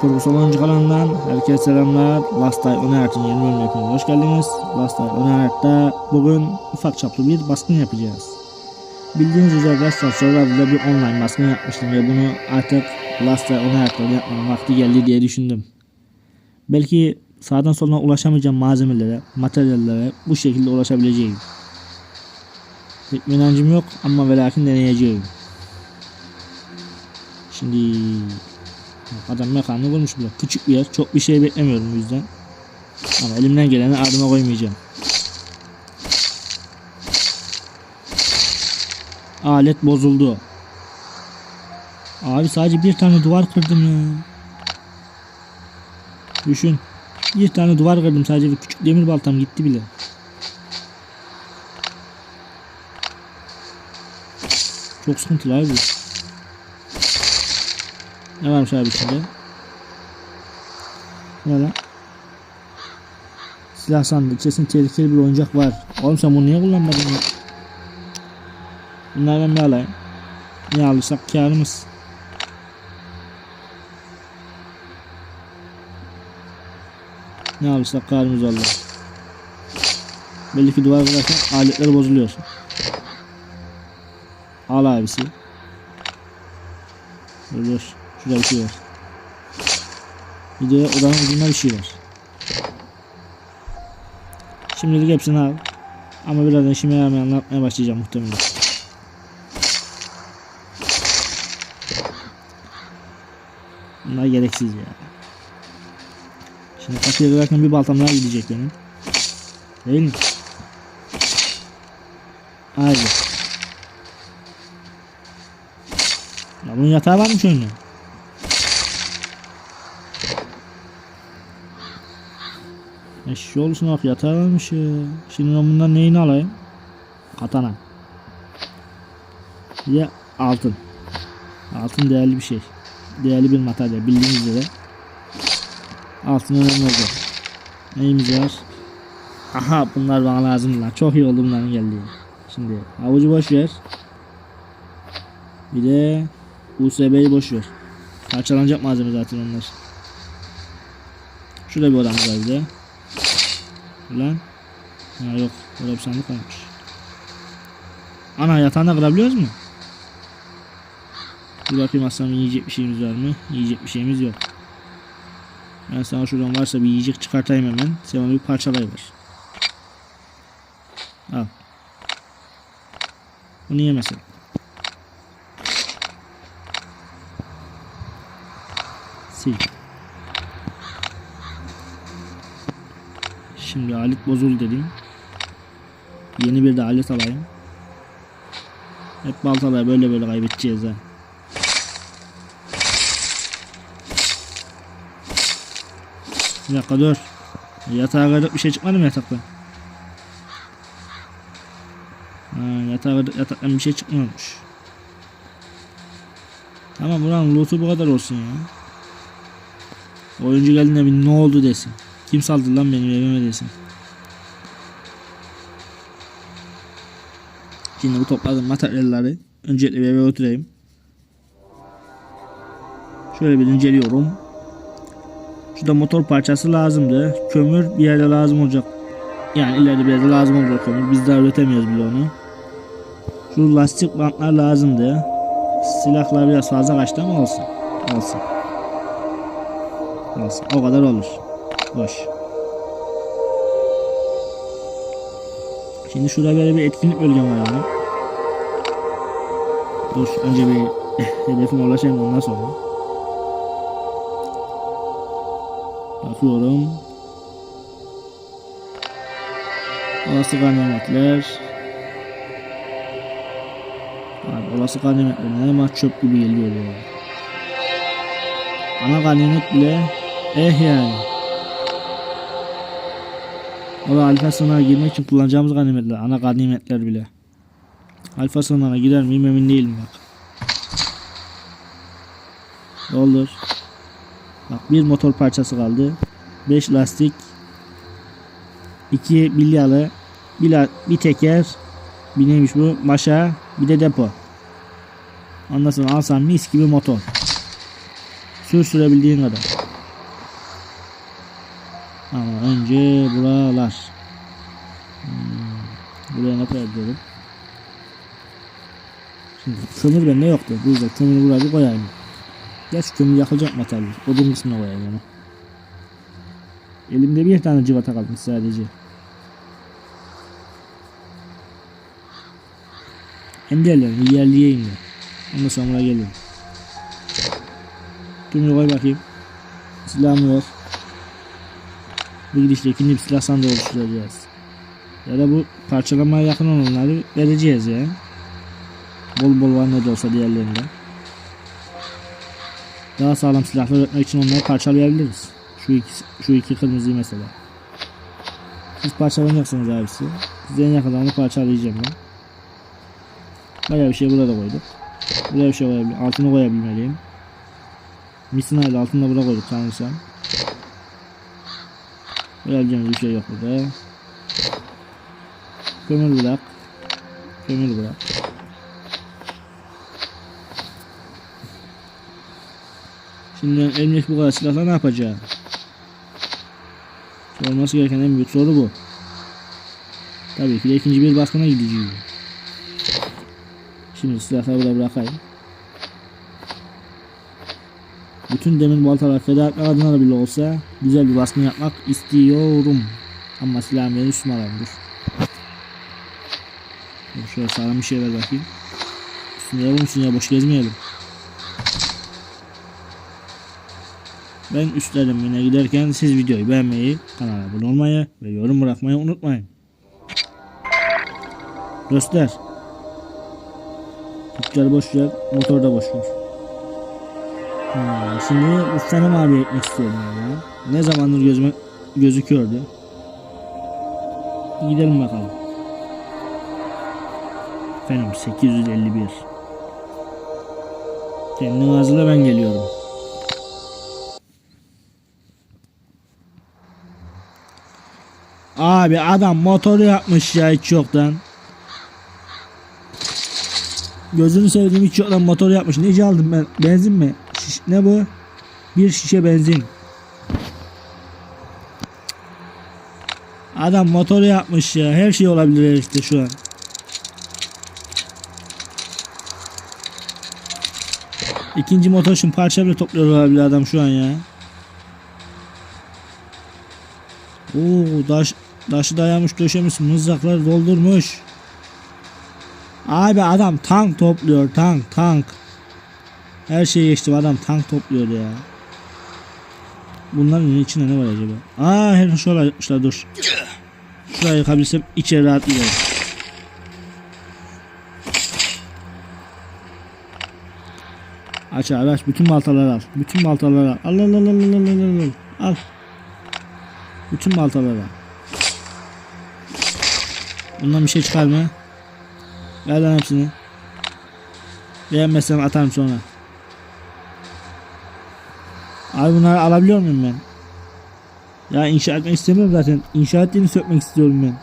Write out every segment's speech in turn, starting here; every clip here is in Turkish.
Kurgusal Oyuncu kanalından herkese selamlar. Last Day Onert'in yeni hepiniz hoş geldiniz. Last Day Onert'ta bugün ufak çaplı bir baskın yapacağız. Bildiğiniz üzere arkadaşlar Survivor'da bir online baskın yapmıştım ve bunu artık Last Day Onert'ta yapmanın vakti geldi diye düşündüm. Belki sağdan soldan ulaşamayacağım malzemelere, materyallere bu şekilde ulaşabileceğim. Pek inancım yok ama ve deneyeceğim. Şimdi adam mekanını kurmuş bile. Küçük bir yer. Çok bir şey beklemiyorum bu yüzden. Ama elimden geleni ardıma koymayacağım. Alet bozuldu. Abi sadece bir tane duvar kırdım ya. Düşün. Bir tane duvar kırdım sadece bir küçük demir baltam gitti bile. Çok sıkıntılı abi. Ne varmış abi? Ne lan? Silah sandığı. Kesin tehlikeli bir oyuncak var. Oğlum sen bunu niye kullanmadın ya? Bunları ben bir alayım. Ne alırsak karımız. Ne alırsak karımız Allah. Belli ki duvar kırarken aletler bozuluyor. Al abisi. Dur. Şurada bir şey var. Bir de odanın ucunda bir şey var. Şimdilik hepsini al. Ama birazdan işime yaramayan anlatmaya başlayacağım muhtemelen. Bunlar gereksiz ya. Şimdi kapıya kırarken bir baltam daha gidecek benim. Değil mi? Haydi. Ya bunun yatağı varmış önüne. Eşşi olsun bak yatağı varmış ya. Şimdi ben bundan neyini alayım? Katana. De altın. Altın değerli bir şey. Değerli bir materyal bildiğiniz üzere. Altın önemli oldu. Neyimiz var? Aha bunlar bana lazım lan. Çok iyi oldu bunların geldiği. Şimdi havucu boş ver. Bir de USB'yi boş ver. Parçalanacak malzeme zaten onlar. Şurada bir odamız var bir de. Ulan. Ha yok. Burada bir sandık varmış. Ana yatağında kırabiliyoruz mu? Bir bakayım aslanım yiyecek bir şeyimiz var mı? Yiyecek bir şeyimiz yok. Ben sana şuradan varsa bir yiyecek çıkartayım hemen. Sen onu bir parçalayıver. Al. Bunu yemesin. Sil. Şimdi alet bozuldu dedim. Yeni bir de alet alayım. Hep baltalar böyle böyle kaybedeceğiz ha. Bir dakika dur. Yatağa kırdık bir şey çıkmadı mı yataktan? Ha, yatağa kırdık yataktan bir şey çıkmamış. Tamam buranın loot'u bu kadar olsun ya. Oyuncu geldiğinde bir ne oldu desin. Kim saldı lan benim evime desin. Şimdi bu topladığım materyalleri öncelikle bir eve götüreyim. Şöyle bir inceliyorum. Şurada motor parçası lazımdı. Kömür bir yerde lazım olacak. Yani ileride bir yerde lazım olacak kömür. Biz daha üretemiyoruz bile onu. Şu lastik bantlar lazımdı. Silahlar biraz fazla kaçtı ama olsun. Olsun. Olsun. O kadar olur. Boş. Şimdi şurada böyle bir etkinlik bölgem var ama. Dur önce bir hedefime ulaşayım ondan sonra. Bakıyorum. Olası ganimetler. Abi olası ganimetler ne ama çöp gibi geliyor. Ana ganimet bile eh yani. O da alfa sınavına girmek için kullanacağımız ganimetler. Ana ganimetler bile. Alfa sınavına gider miyim emin değilim bak. Doldur. Bak bir motor parçası kaldı. 5 lastik. 2 bilyalı. Bir, bir teker. Bir neymiş bu? Maşa. Bir de depo. Ondan sonra alsam mis gibi motor. Sür sürebildiğin kadar. Önce buralar. Hmm, buraya ne koyabilirim? Şimdi kömür bende yoktu. Bu yüzden kömürü buraya bir koyayım. Geç kömür yakılacak mı tabii. Odun kısmına koyayım onu. Elimde bir tane civata kalmış sadece. Hem diğerlerini ilerleyeyim de. Ondan sonra gelirim. Kömürü koy bakayım. Silahımı ver. Bu gidişle ikinci bir silah sandığı oluşturacağız. Ya da bu parçalamaya yakın olanları vereceğiz ya. Bol bol var ne de olsa diğerlerinden. Daha sağlam silahlar üretmek için onları parçalayabiliriz. Şu iki, şu iki kırmızıyı mesela. Siz parçalanacaksınız abisi. Size en yakınlarını parçalayacağım ben. Bayağı bir şey burada koyduk. Buraya bir şey koyabilirim. Altını koyabilmeliyim. Misina ile altını da buraya koyduk sanırsam. Koyabileceğimiz bir şey yok burada. Kömür bırak. Kömür bırak. Şimdi elimdeki bu kadar silahla ne yapacağım? Olması gereken en büyük soru bu. Tabii ki de ikinci bir baskına gideceğim. Şimdi silahları burada bırakayım. Bütün demir baltalar feda adına bile olsa güzel bir baskın yapmak istiyorum. Ama silahım dur. Dur Şöyle sağlam bir şey ver bakayım. Üstüne yapalım üstüne boş gezmeyelim. Ben üstlerim yine giderken siz videoyu beğenmeyi, kanala abone olmayı ve yorum bırakmayı unutmayın. Göster. Tüccar boş ver, motor da boş ver. Ha, şimdi bu Fenem abi ekmek istiyorum ya. Ne zamandır gözüme gözüküyordu. Gidelim bakalım. Fenem 851. Kendini hazırla ben geliyorum. Abi adam motoru yapmış ya hiç yoktan. Gözünü sevdiğim hiç yoktan motor yapmış. Nece aldım ben? Benzin mi? Şiş- ne bu? Bir şişe benzin. Adam motoru yapmış ya. Her şey olabilir işte şu an. İkinci motor için parça bile topluyor olabilir adam şu an ya. Oo, taş, taşı dayamış döşemiş mızrakları doldurmuş. Abi adam tank topluyor tank tank. Her şeyi geçtim adam tank topluyor ya. Bunların içinde ne var acaba? Aa her şöyle yapmışlar dur. Şurayı yıkabilsem içeri rahat giderim. Aç abi aç bütün baltaları al. Bütün baltaları al. Al al al al al al al al. Bütün baltaları al. Bundan bir şey çıkar mı? Ver lan hepsini. Beğenmezsem atarım sonra. Abi bunları alabiliyor muyum ben? Ya inşa etmek istemiyorum zaten. İnşa ettiğini sökmek istiyorum ben.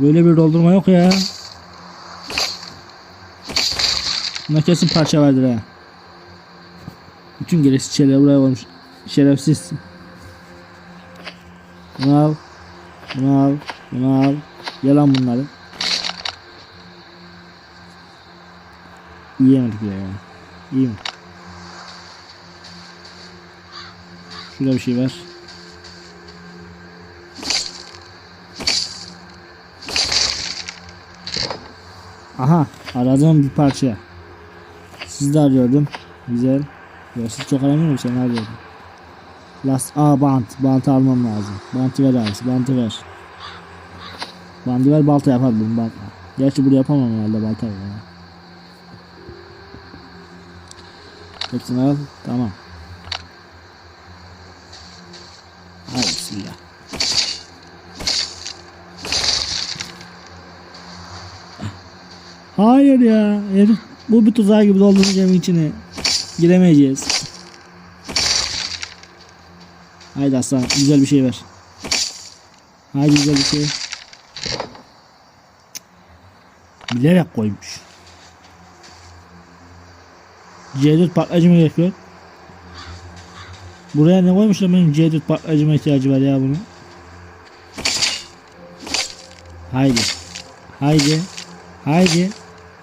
Böyle bir doldurma yok ya. Buna kesin parça vardır ha. Bütün gereksiz şeyler buraya koymuş. Şerefsiz. Bunu al. Bunu al. Bunu al. Yalan bunları. Yiyemedik ya. İyi Şurada bir şey var. Aha aradığım bir parça. Siz de arıyordum. Güzel. Ya siz çok aramıyor musun? Sen arıyordun. Last A bant. Bantı almam lazım. Bantı ver abisi. Bantı ver. Bantı ver balta yapabilirim bantla. Gerçi burada yapamam herhalde balta ya. Hepsini al. Tamam. Hadi bismillah. Hayır ya. Herif bu bir tuzağı gibi doldurmuş evin içine. Giremeyeceğiz. Haydi aslan güzel bir şey ver. Haydi güzel bir şey. Bilerek koymuş. C4 patlayıcı mı gerekiyor? Buraya ne koymuşlar benim C4 patlayıcıma ihtiyacı var ya bunun. Haydi. Haydi. Haydi.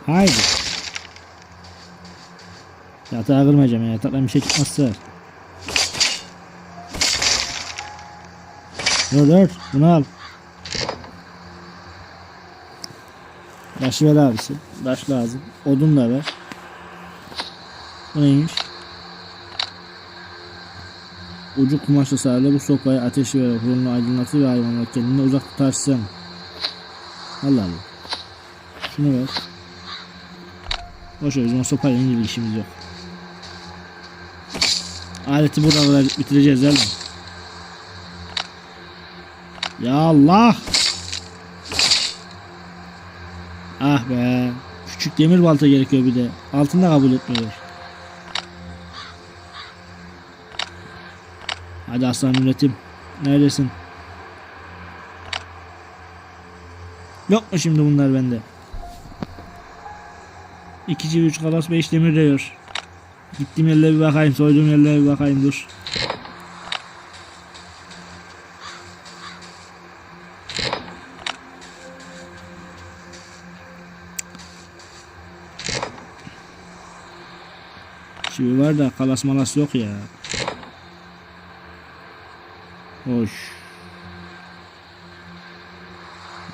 Haydi. Yatağa kırmayacağım ya. Yataktan bir şey çıkmazsa. Dur dur. Bunu al. Taş ver abisi. Taş lazım. Odun da ver. Bu neymiş? Ucu kumaşlı sarılı bu sopayı ateşi vererek yolunu aydınlatır ve hayvanlar kendini uzak tutarsın. Allah Allah. Şunu ver. Boş o sopayla ilgili işimiz yok. Aleti burada bitireceğiz değil mi? Ya Allah! Ah be. Küçük demir balta gerekiyor bir de. Altında kabul etmiyor. Hadi aslan üretim. Neredesin? Yok mu şimdi bunlar bende? 2 çivi 3 kalas 5 demir diyor. Gittiğim yerlere bir bakayım. Soyduğum yerlere bir bakayım dur. Çivi var da kalas malas yok ya. Hoş.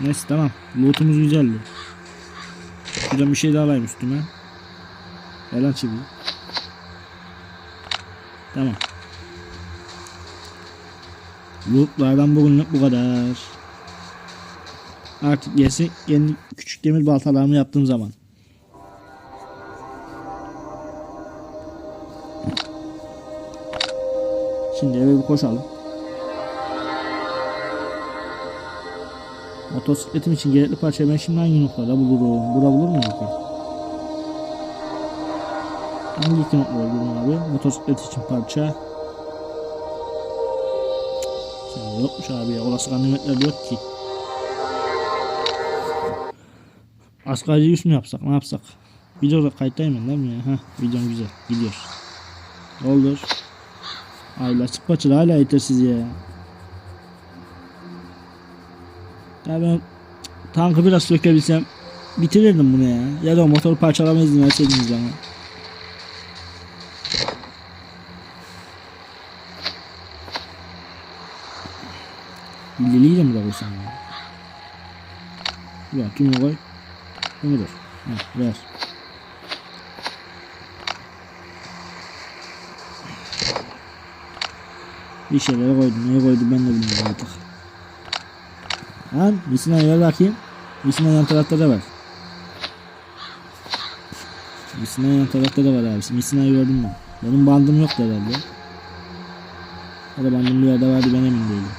Neyse tamam. Lootumuz güzeldi. Şuradan bir şey daha alayım üstüme. Ver lan çiviyi. Tamam. Lootlardan bugünlük bu kadar. Artık gelsin kendi küçük demir baltalarımı yaptığım zaman. Şimdi eve bir koşalım. Motosikletim için gerekli parçayı ben şimdi hangi noktada bulurum? Bura bulur muyum ki? Hangi iki noktada bulurum abi? Motosiklet için parça. Sen yokmuş abi ya. Olası ganimetler yok ki. Asgari yüz mü yapsak? Ne yapsak? Video kayıttayım ben değil mi ya? Heh, videom güzel. Gidiyor. Doldur. Ay lastik parçaları hala yetersiz ya. Ya ben tankı biraz sökebilsem bitirirdim bunu ya. Ya da motor parçalama izni verseydiniz bana. Billiliği de mi de koysam ya? Ya tümü koy. Tümü dur. Heh, ver. Bir şeylere koydum. Neye koydum ben de bilmiyorum artık. Lan misina ver bakayım. Misina yan tarafta da var. Misina yan tarafta da var abi. Misina'yı gördüm ben. Benim bandım yoktu herhalde. Ya da bandım bir yerde vardı ben emin değilim.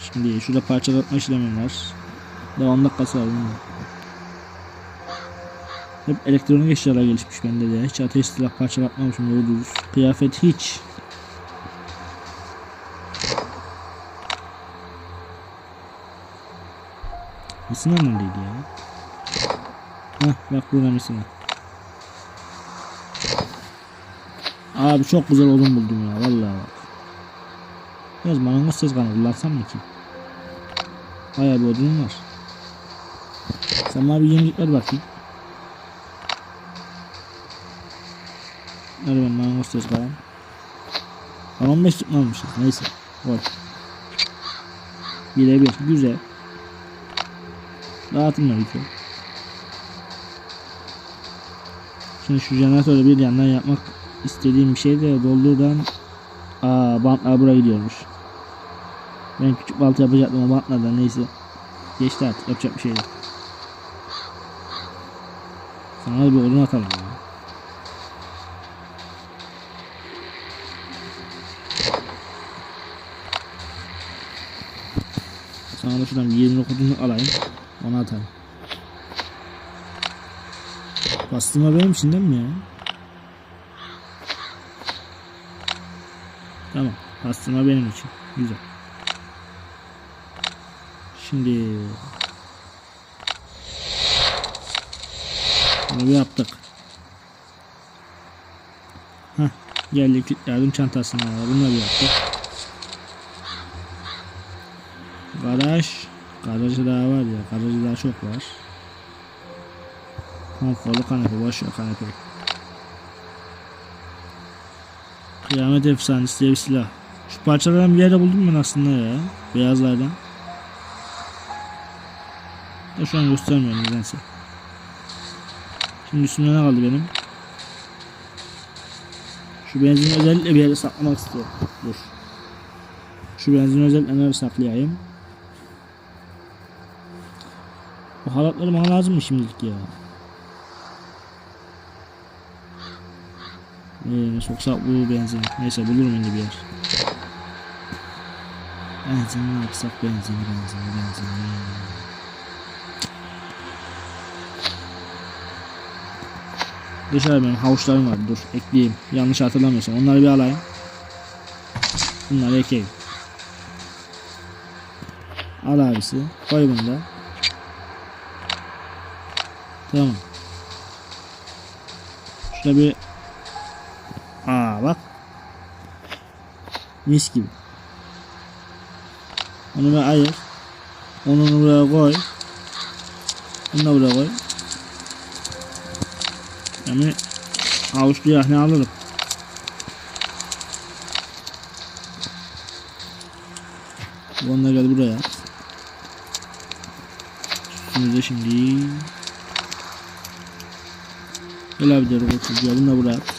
Şimdi şurada parçalatma işlemim var. Devam dakikası var bunun. Hep elektronik eşyalar gelişmiş bende de. Hiç ateş silah parçalatmamışım doğru dürüst. Kıyafet hiç. Misina neredeydi ya? Heh bak burada misina. Abi çok güzel odun buldum ya vallahi bak. Biraz marangoz ses kanalı kullansam mı ki? Bayağı bir odunum var. Sen bana bir yenilik ver bakayım. Ver ben marangoz ses kanalı. Ben 15 tutmamışız neyse. Koy. Birebir güzel. Dağıtım da bitiyor. Şimdi şu jeneratörü bir yandan yapmak istediğim bir şey de doldurdan Aa bantlar buraya gidiyormuş. Ben küçük balta yapacaktım o bantlardan neyse. Geçti artık yapacak bir şey yok. Sana bir odun atalım ya. Sana da şuradan bir 20 odunluk alayım. Onu atalım. Bastırma benim için değil mi ya? Tamam. Bastırma benim için. Güzel. Şimdi bunu bir yaptık. Heh, geldik yardım çantasına. Bunları yaptık. Garaj. Garajı daha var ya. Garajı daha çok var. Konforlu kanepe. Boş ver kanepe. Kıyamet efsanesi diye bir silah. Şu parçalardan bir yerde buldum ben aslında ya. Beyazlardan. Da şu an göstermiyorum nedense. Şimdi üstümde ne kaldı benim? Şu benzini özellikle bir yere saklamak istiyorum. Dur. Şu benzini özellikle nereye saklayayım? Halatları bana lazım mı şimdilik ya? Ee, soksak bu benzin. Neyse bulurum şimdi bir yer. Benzin ne yapsak benzin benzin benzin. Dışarı benim havuçlarım var. Dur ekleyeyim. Yanlış hatırlamıyorsam. Onları bir alayım. Bunları ekeyim. Al abisi. Koy bunu da. Tamam. Şurada bir Aa bak. Mis gibi. Onu bir ayır. Onu buraya koy. Bunu da buraya koy. Yani avuçlu yahni alırım. Bunu da gel buraya. Üstümüzde şimdi. Gel abi de robot Bunu da buraya. at.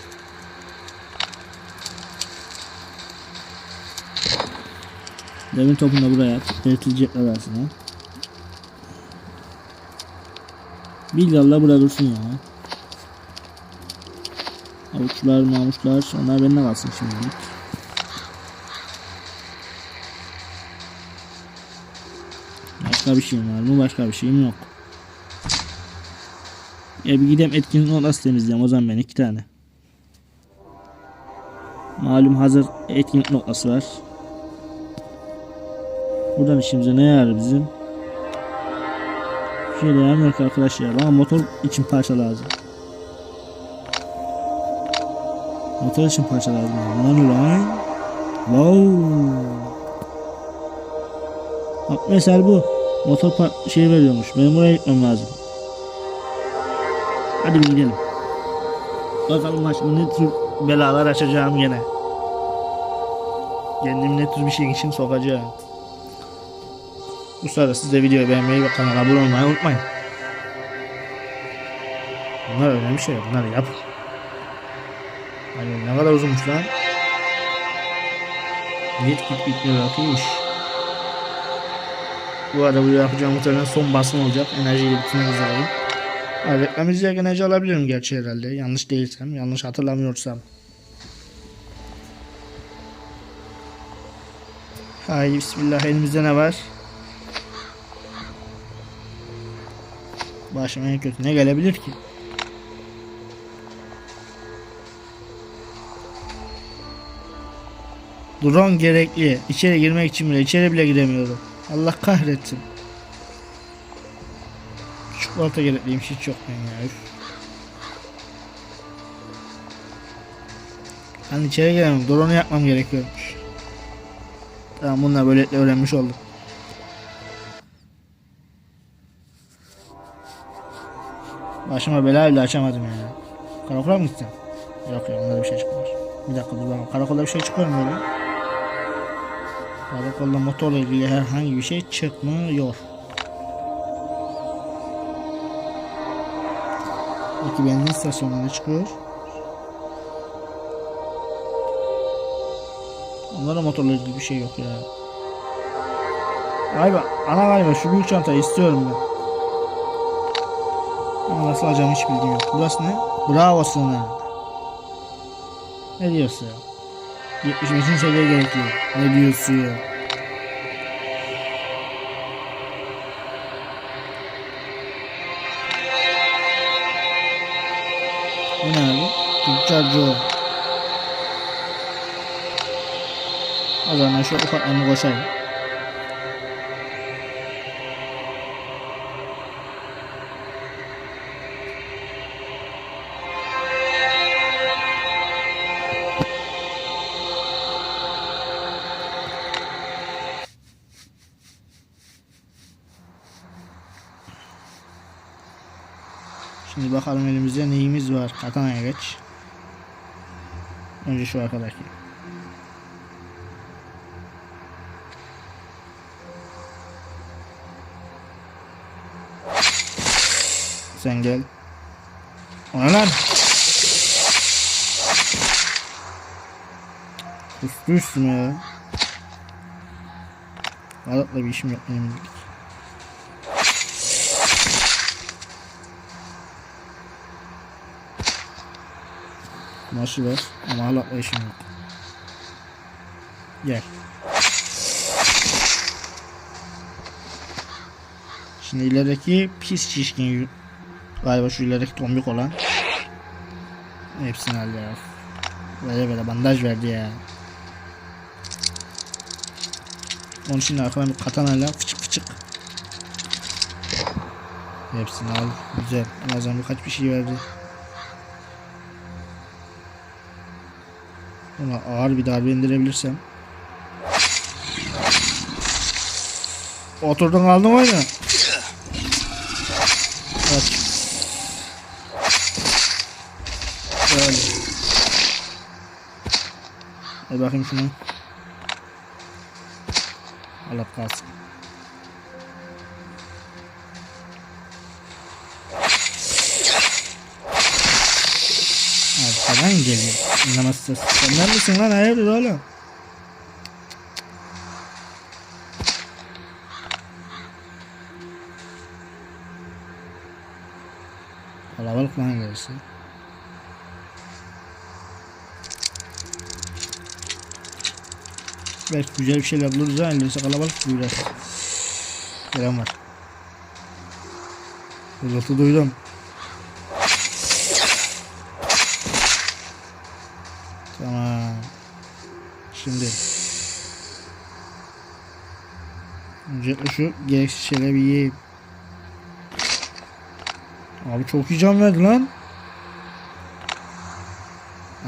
Devin topunu da buraya at. Eritilecekler arasına. Bilgalılar burada dursun ya. Avuçlar, mamuçlar onlar benimle kalsın şimdilik. Başka bir şeyim var mı? Başka bir şeyim yok. Ya bir gideyim etkinlik odası temizleyeyim o zaman ben iki tane. Malum hazır etkinlik noktası var. Buradan işimize ne yarar bizim? Bir şey de yaramıyor arkadaşlar. Bana motor için parça lazım. Motor için parça lazım. Ne lan? Wow. Bak mesela bu. Motor şey veriyormuş. Benim buraya gitmem lazım. Hadi gidelim. Bakalım başka ne tür belalar açacağım yine. Kendimi ne tür bir şey için sokacağım. Bu sırada siz de videoyu beğenmeyi ve kanala abone olmayı unutmayın. Bunlar önemli şey. Bunları yap. Hani ne kadar uzunmuş lan. Git git bitmiyor bakıyormuş. Bu arada bu yapacağım muhtemelen son basım olacak. Enerjiyle bitmek üzereyim. İzleyerek enerji alabilirim gerçi herhalde. Yanlış değilsem, yanlış hatırlamıyorsam. Hay bismillah elimizde ne var? Başıma en kötü ne gelebilir ki? Drone gerekli. İçeri girmek için bile içeri bile giremiyorum. Allah kahretsin. Çikolata gerekliymiş hiç yok benim ya. Ben içeri giremem. Drone'u yapmam gerekiyormuş. Tamam bunlar böylelikle öğrenmiş oldum. Başıma bela bile açamadım ya. Karakola mı gittim? Yok ya onda bir şey çıkmaz. Bir dakika dur bakalım. Karakolda bir şey çıkıyor mu öyle? Karakolda motorla ilgili herhangi bir şey çıkmıyor. Peki benzin istasyonunda çıkıyor. Onlara motorla ilgili bir şey yok ya. Galiba ana galiba şu büyük çantayı istiyorum ben. Ama nasıl alacağım hiç bilgim yok. Burası ne? Bravo sana. Ne diyorsun? 75. seviye gerekli. Ne diyorsun? Bu ne abi? Tüccar Joe. O zaman şu Katana'ya geç. Önce şu arkadaki. Sen gel. O ne lan? Kustu üstüme ya. Balıkla bir işim yok benim. Kumaşı ver ama halatla işim yok. Gel. Şimdi ilerideki pis çişkin galiba şu ilerideki tombik olan hepsini al ya. Böyle böyle bandaj verdi ya. Onun için arkadan bir katanayla fıçık fıçık. Hepsini al. Güzel. En azından birkaç bir şey verdi. Ona ağır bir darbe indirebilirsem. Oturdun kaldın oyna. Kaç. Böyle. Hadi bakayım şunu. Allah kalsın. Arkadan geliyor. İnanamazsın. Sen neredesin lan? Hayırdır oğlum? Kalabalık lan gerisi. Belki güzel bir şeyler buluruz ha. Elbise kalabalık biraz. Gelen var. Hırıltı duydum. Öncelikle şu gereksiz şeyleri bir yiyeyim. Abi çok iyi can verdi lan.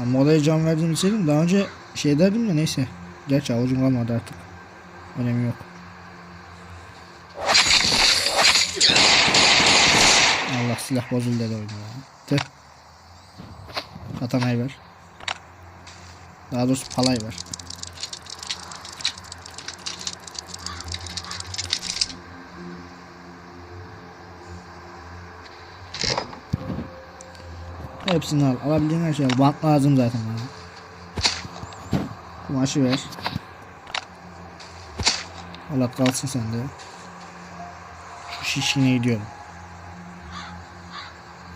Ama olaya can verdiğini bilseydim daha önce şey derdim de neyse. Gerçi avucum kalmadı artık. Önemi yok. Allah silah bozuldu dedi oyunu ya. Tüh. Katanayı ver. Daha doğrusu palay ver. Hepsini al. Alabildiğin her şeyi al. Bant lazım zaten bana. Kumaşı ver. Allah kalsın sende. Şu şişine gidiyorum.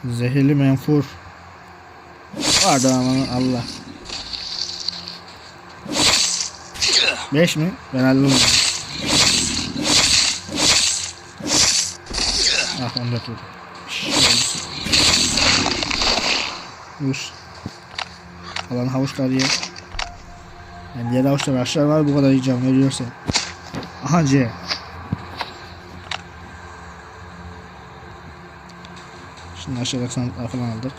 Zehirli menfur. Vardı aman Allah. 5 mi? Ben hallederim. Ah 14 vurdu. Vur. Kalan havuçlar ye. Yani diğer havuçlar aşağı var bu kadar yiyeceğim veriyorsa. Aha C. Şimdi aşağıdaki sandıklar falan aldık.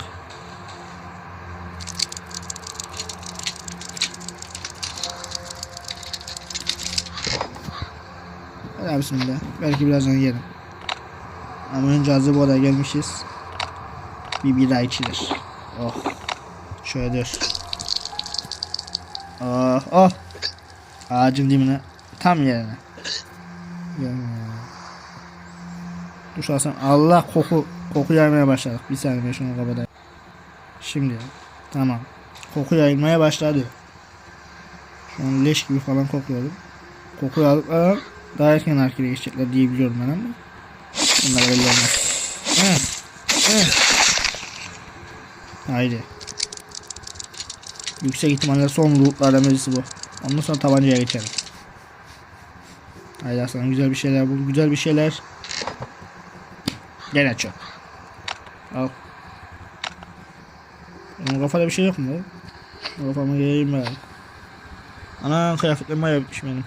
Hadi bismillah. Belki birazdan yerim. Ama önce hazır bu odaya gelmişiz. Bir bira içilir. Oh. Şöyle dur. Oh oh. Ağacın dibine. Tam yerine. Duş alsam. Allah koku. Koku yaymaya başladık. Bir saniye şunu kapatayım. Şimdi. Tamam. Koku yayılmaya başladı. Şu an leş gibi falan kokuyorum. Kokuyu alıp alıp daha erken arkaya geçecekler diye biliyorum ben ama. Bunlar belli olmaz. Evet. Evet. Haydi. Yüksek ihtimalle son lootlardan birisi bu. Ondan sonra tabancaya geçelim. Haydi aslanım güzel bir şeyler bul. Güzel bir şeyler. Gene çöp. Al. Benim kafada bir şey yok mu? Kafamı yiyeyim ben. Ana kıyafetlerim bayağı bitmiş benim.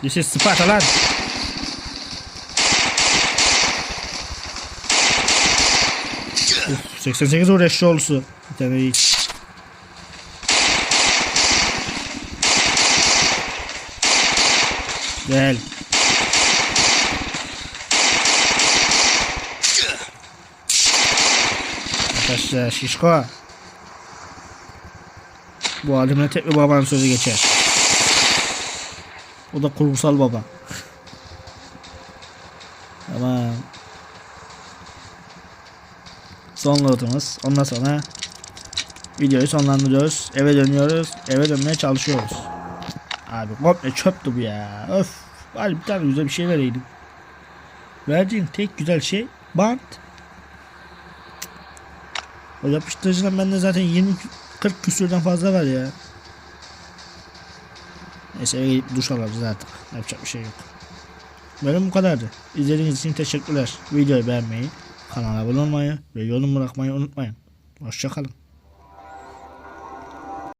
This is Sparta lan. 88 vur eşli olsu. Bir tane iyi. Gel. Arkadaşlar şişko. Bu halimle tek bir babanın sözü geçer. O da kurumsal baba. Tamam. Son lootumuz. Ondan sonra videoyu sonlandırıyoruz. Eve dönüyoruz. Eve dönmeye çalışıyoruz. Abi komple çöptü bu ya. Öf. Bari bir tane güzel bir şey vereydim. Verdiğin tek güzel şey bant. O yapıştırıcıdan bende zaten 20 40 küsürden fazla var ya. Neyse eve gidip duş alırız artık. Yapacak bir şey yok. Bölüm bu kadardı. İzlediğiniz için teşekkürler. Videoyu beğenmeyi, kanala abone olmayı ve yorum bırakmayı unutmayın. Hoşçakalın.